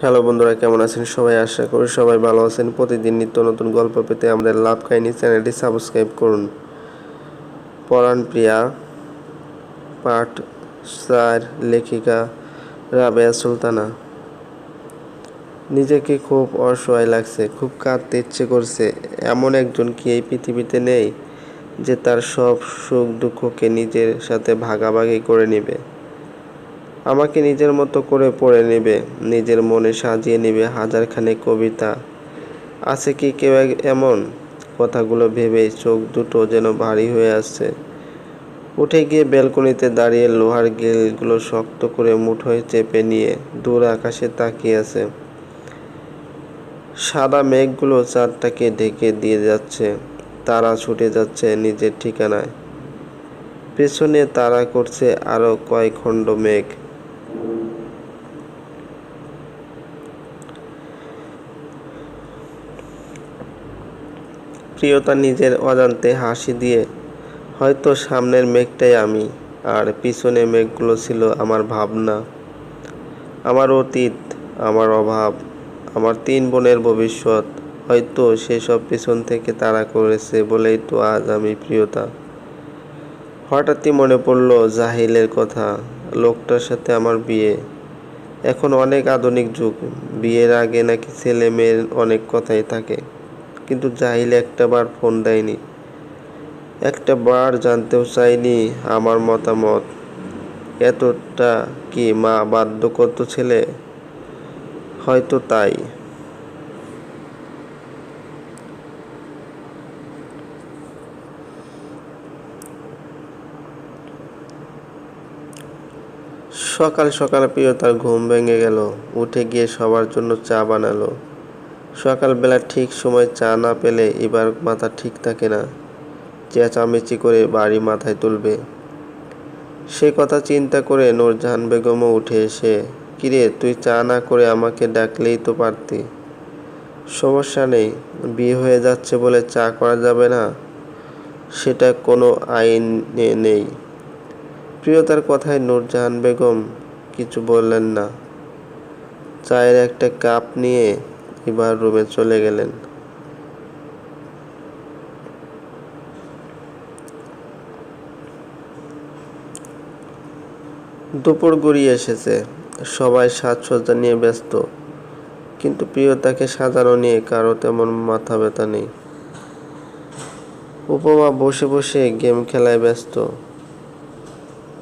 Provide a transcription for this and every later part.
Hello বন্ধুরা, কেমন আছেন সবাই? আশা করি সবাই ভালো আছেন। প্রতিদিন নিত্য নতুন গল্প পেতে আমাদের লাভ কাহিনী চ্যানেলটি সাবস্ক্রাইব করুন। পরাণ প্রিয়া, পাঠ, স্যার, লেখিকা, রাবেয়া সুলতানা। নিজেকে খুব অসহায় লাগছে, খুব কাঁদতে ইচ্ছে করছে। এমন একজন কি এই পৃথিবীতে নেই যে তার সব সুখ দুঃখকে নিজের সাথে ভাগাভাগি করে নেবে? আমাকে নিজের মতো করে পড়ে নেবে, নিজের মনে সাজিয়ে নেবে হাজারখানে কবিতা। আছে কি কেউ এমন? কথাগুলো ভেবেই চোখ দুটো যেন ভারী হয়ে আসছে। উঠে গিয়ে ব্যালকনিতে দাঁড়িয়ে লোহার গিলগুলো শক্ত করে মুঠোয় চেপে নিয়ে দূর আকাশে তাকিয়ে আছে। সাদা মেঘগুলো চাঁদটাকে ঢেকে দিয়ে যাচ্ছে, তারা ছুটে যাচ্ছে নিজের ঠিকানায়। পেছনে তারা করছে আরও কয় খণ্ড মেঘ। প্রিয়তা নিজের অজান্তে হাসি দিয়ে, হয়তো সামনের মেঘটাই আমি, আর পিছনে মেঘগুলো ছিল আমার ভাবনা। আমার অতীত, আমার অভাব, আমার তিন বোনের ভবিষ্যৎ, হয়তো সেসব পিছন থেকে তারা করেছে বলেই তো আজ আমি প্রিয়তা। হঠাৎই মনে পড়ল জাহিলের কথা, লোকটার সাথে আমার বিয়ে। এখন অনেক আধুনিক যুগ, বিয়ের আগে নাকি ছেলে মেয়ের অনেক কথাই থাকে। কিন্তু জাহিল একটা বার ফোন দেয়নি। একটা বার জানতেও চাইনি আমার মতামত। এতটা কি মা বাধ্য করতো ছেলে? হয়তো তাই। সকাল সকাল প্রিয়তার ঘুম ভেঙে গেল। উঠে গিয়ে সবার জন্য চা বানালো। সকালবেলা ঠিক সময় চা না পেলে এবার মাথা ঠিক থাকে না। চেঁচামেচি করে বাড়ি মাথায় তুলবে। সে কথা চিন্তা করে নূরজাহান বেগমও উঠে এসে, কিরে, তুই চা না করে আমাকে ডাকলেই তো পারতি। সমস্যা নেই, বিয়ে হয়ে যাচ্ছে বলে চা করা যাবে না। সেটা কোনো আইনে নেই। প্রিয়তার কথায় নূরজাহান বেগম কিছু বললেন না। চায়ের একটা কাপ নিয়ে এবার রুমে চলে গেলেন। দুপুর গড়িয়ে এসেছে। সবাই সাজসজ্জা নিয়ে ব্যস্ত, কিন্তু প্রিয়তাকে সাজানো নিয়ে কারও তেমন মাথা ব্যথা নেই। উপমা বসে বসে গেম খেলায় ব্যস্ত।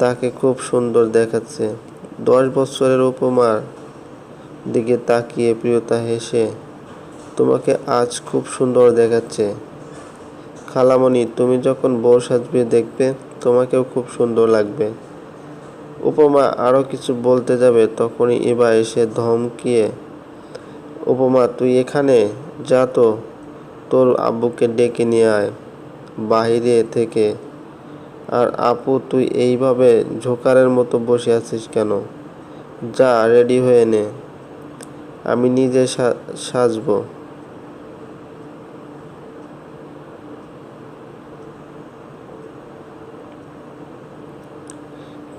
তাকে খুব সুন্দর দেখাচ্ছে। দশ বছরের উপমার দিকে তাকিয়ে প্রিয়তা হেসে, তোমাকে আজ খুব সুন্দর দেখাচ্ছে। খালামণি, তুমি যখন বউ সাজবে দেখবে তোমাকেও খুব সুন্দর লাগবে। উপমা আরও কিছু বলতে যাবে তখনই এবার এসে ধমকিয়ে, উপমা, তুই এখানে? যা তো। তোর আব্বুকে ডেকে নিয়ে আয়, বাহিরে থেকে। আর আপু, তুই এইভাবে ঝোকারের মতো বসে আছিস কেন? যা, রেডি হয়ে নে। আমি নিজে সাজবো।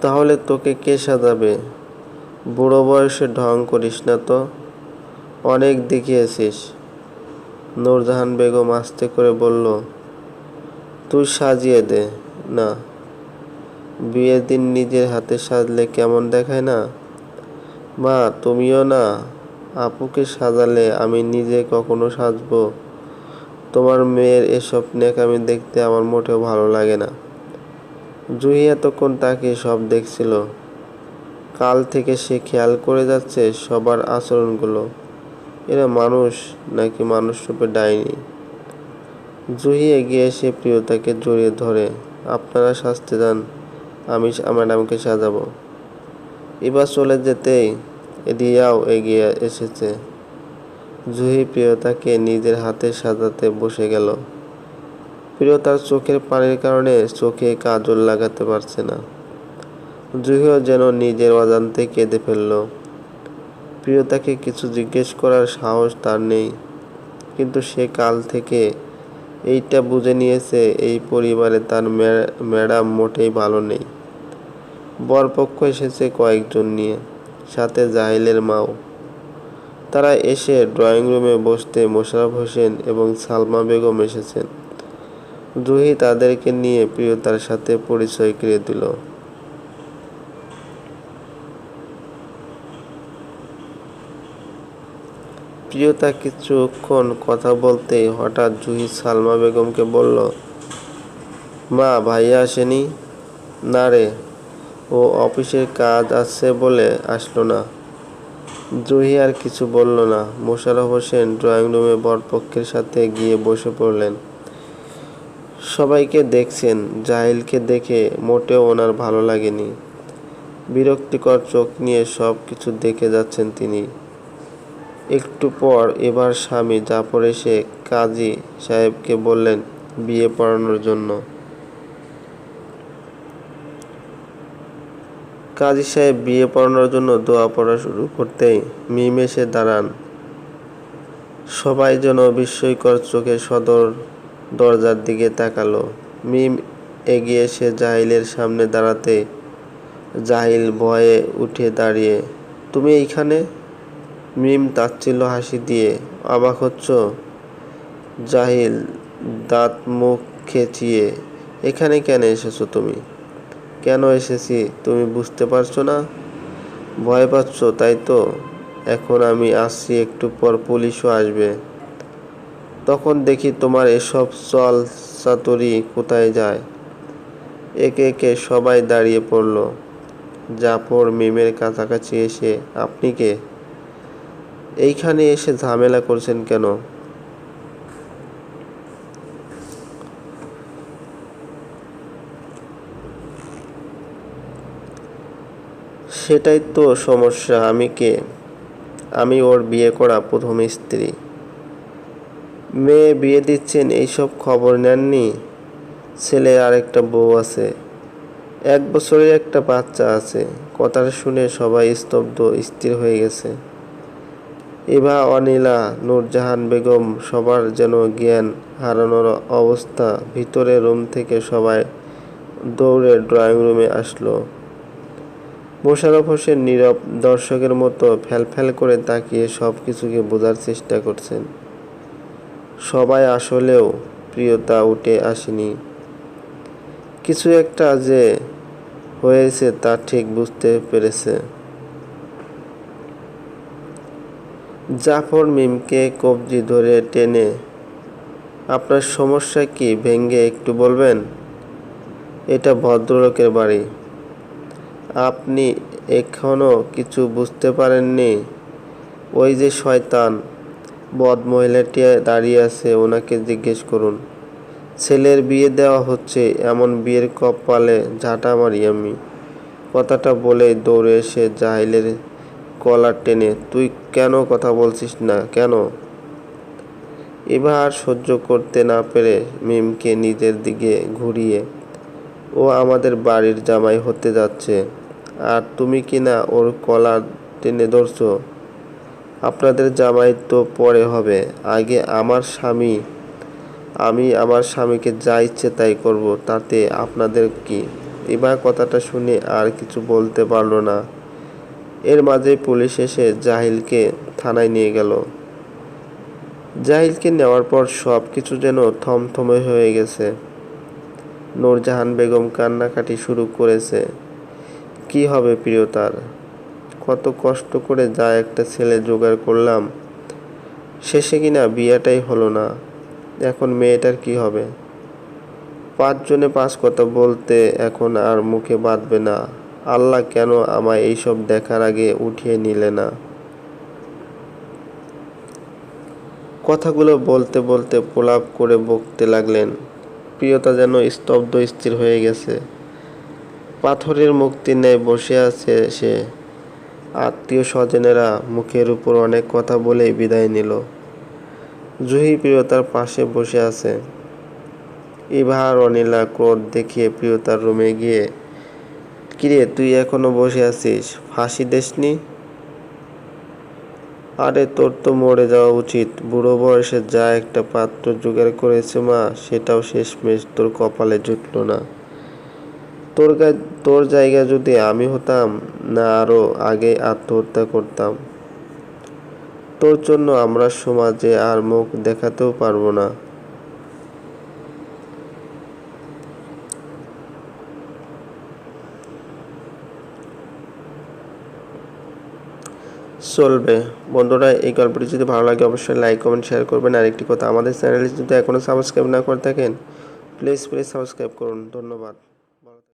তাহলে তোকে কে সাজাবে? বুড়ো বয়সে ঢং করিস না তো? অনেক দেখিয়েছিস। নূরজাহান বেগম আস্তে করে বলল, তুই সাজিয়ে দে। না। বিয়ের দিন নিজের হাতে সাজলে কেমন দেখায় না? মা, তুমিও না। আপুকে সাজালে আমি নিজে কখনো সাজবো? তোমার মেয়ের এসব নেকামি দেখতে আমার মোটেও ভালো লাগে না। জুহি এতক্ষণ তাকে সব দেখছিল। কাল থেকে সে খেয়াল করে যাচ্ছে সবার আচরণগুলো। এরা মানুষ নাকি মানুষ রূপে ডাইনি? জুহি এগিয়ে এসে প্রিয়তাকে জড়িয়ে ধরে, আপনারা সাজতে দেন, আমি ম্যাডামকে সাজাবো। এবার চলে যেতেই রিয়াও এগিয়ে এসেছে। জুহি প্রিয়তাকে নিজের হাতে সাজাতে বসে গেল। প্রিয়তার চোখের পানির কারণে চোখে কাজল লাগাতে পারছে না। জুহিও যেন নিজের অজান্তে কেঁদে ফেলল। প্রিয়তাকে কিছু জিজ্ঞেস করার সাহস তার নেই। কিন্তু সে কাল থেকে এইটা বুঝে নিয়েছে, এই পরিবারে তার ম্যাডাম মোটেই ভালো নেই। বরপক্ষ এসেছে কয়েকজন নিয়ে। সাথে জাহিলের মাও। তারা এসে ড্রয়িং রুমে বসতে মোশারফ হোসেন এবং সালমা বেগম এসেছেন। জুহি তাদেরকে নিয়ে প্রিয়তার সাথে পরিচয় করিয়ে দিল। প্রিয়তা কিছুক্ষণ কথা বলতে হঠাৎ জুহি সালমা বেগমকে বলল, মা, ভাইয়া আসেনি? না রে। ও অফিসের কাজ আছে বলে আসলো না। জুহি আর কিছু বলল না। মোশাররফ হোসেন ড্রয়িং রুমে বরপক্ষের সাথে গিয়ে বসে পড়লেন। সবাইকে দেখছেন, জাহিলকে দেখে মোটেও ওনার ভালো লাগেনি। বিরক্তিকর চোখ নিয়ে সব কিছু দেখে যাচ্ছেন তিনি। একটু পর এবার স্বামী জাফর এসে কাজী সাহেবকে বললেন, বিয়ে পড়ানোর জন্য। কাজী সাহেব বিয়ে পড়ানোর জন্য দোয়া পড়া শুরু করতেই মিম এসে দাঁড়ান। সবাই যেন বিস্ময়কর চোখে সদর দরজার দিকে তাকালো। মিম এগিয়ে এসে জাহিলের সামনে দাঁড়াতে জাহিল ভয়ে উঠে দাঁড়িয়ে, তুমি এইখানে? মিম তাচ্ছিল্য হাসি দিয়ে, অবাক হচ্ছ? জাহিল দাঁত মুখ খেচিয়ে, এখানে কেন এসেছ তুমি? কেন এসেছি তুমি বুঝতে পারছ না? ভয় পাচ্ছ, তাই তো? এখন আমি আসছি, একটু পর পুলিশও আসবে। তখন দেখি তোমার এসব চল চাতুরি কোথায় যায়? একে একে সবাই দাঁড়িয়ে পড়ল। জাফর মিমের কাছাকাছি এসে, আপনি কে? এইখানে এসে ঝামেলা করছেন কেন? সেটাই তো সমস্যা, আমি কে? আমি ওর বিয়ে করা প্রথম স্ত্রী। মেয়ে বিয়ে দিচ্ছেন, এইসব খবর নেননি? ছেলে আর একটা বউ আছে। এক বছরের একটা বাচ্চা আছে। কথাটা শুনে সবাই স্তব্ধ, স্থির হয়ে গেছে। এভা, অনিলা, নূরজাহান বেগম সবার যেন জ্ঞান হারানোর অবস্থা। ভিতরে রুম থেকে সবাই দৌড়ে ড্রয়িং রুমে আসলো। মোশাররফ হোসেন নীরব দর্শকের মতো ফ্যালফ্যাল করে তাকিয়ে সব কিছুকে বোঝার চেষ্টা করছেন। সবাই আসলেও প্রিয়তা উঠে আসেনি। কিছু একটা যে হয়েছে তা ঠিক বুঝতে পেরেছে। জাফর মিমকে কবজি ধরে টেনে, আপনার সমস্যা কি, ভেঙ্গে একটু বলবেন? এটা ভদ্রলোকের বাড়ি। আপনি এখনও কিছু বুঝতে পারেননি? ওই যে শয়তান, বদ মহিলাটি দাঁড়িয়ে আছে, ওনাকে জিজ্ঞেস করুন। ছেলের বিয়ে দেওয়া হচ্ছে, এমন বিয়ের কপালে ঝাঁটা মারি আমি। কথাটা বলে দৌড়ে এসে জাহিলের কলার টেনে, তুই কেন কথা বলছিস না? কেন? এবার সহ্য করতে না পেরে মিমকে নিজের দিকে ঘুরিয়ে, ও আমাদের বাড়ির জামাই হতে যাচ্ছে। আর তুমি কি না ওর কলার টেনে ধরছো? আপনাদের জামাই তো পরে হবে। আগে আমার স্বামী, আমি আমার স্বামীকে যা ইচ্ছে তাই করব, তাতে আপনাদের কি? এবার কথাটা শুনে আর কিছু বলতে পারল না। এর মাঝে পুলিশ এসে জাহিলকে থানায় নিয়ে গেল। জাহিলকে নেওয়ার পর সব কিছু যেন থমথমে হয়ে গেছে। নূরজাহান বেগম কান্নাকাটি শুরু করেছে। কি হবে প্রিয়তার কত কষ্ট করে যা একটা ছেলে জোগাড় করলাম, শেষে কিনা বিয়েটাই হলো না। এখন মেয়েটার কি হবে? পাঁচজনে পাঁচ কথা বলতে এখন আর মুখে বাঁধবে না। আল্লাহ কেন আমায় এইসব দেখার আগে উঠিয়ে নিলে না? কথাগুলো বলতে বলতে প্রলাপ করে বকতে লাগলেন। প্রিয়তা যেন স্তব্ধ স্থির হয়ে গেছে। পাথরের মুক্তি নেয় বসে আছে সে। আত্মীয় স্বজনেরা মুখের উপর অনেক কথা বলেই বিদায় নিল। জুহি প্রিয়তার পাশে বসে আছে। ইভার অনিলা ক্রোধ দেখিয়ে প্রিয়তার রুমে গিয়ে, কিরে, তুই এখনও বসে আছিস? ফাঁসি দেসনি? আরে, তোর তো মরে যাওয়া উচিত। বুড়ো বয়সে যা একটা পাত্র জোগাড় করেছে মা, সেটাও শেষমেশ তোর কপালে জুটলো না। তোর তোর জায়গায় যদি আমি হতাম, না আরও আগে আত্মহত্যা করতাম। তোর জন্য আমরা সমাজে আর মুখ দেখাতেও পারব না। চলবে। বন্ধুরা, এই গল্পটি যদি ভালো লাগে, অবশ্যই লাইক কমেন্ট শেয়ার করবেন। আর একটি কথা, আমাদের চ্যানেলে যদি এখনও সাবস্ক্রাইব না করে থাকেন প্লিজ প্লিজ সাবস্ক্রাইব করুন। ধন্যবাদ।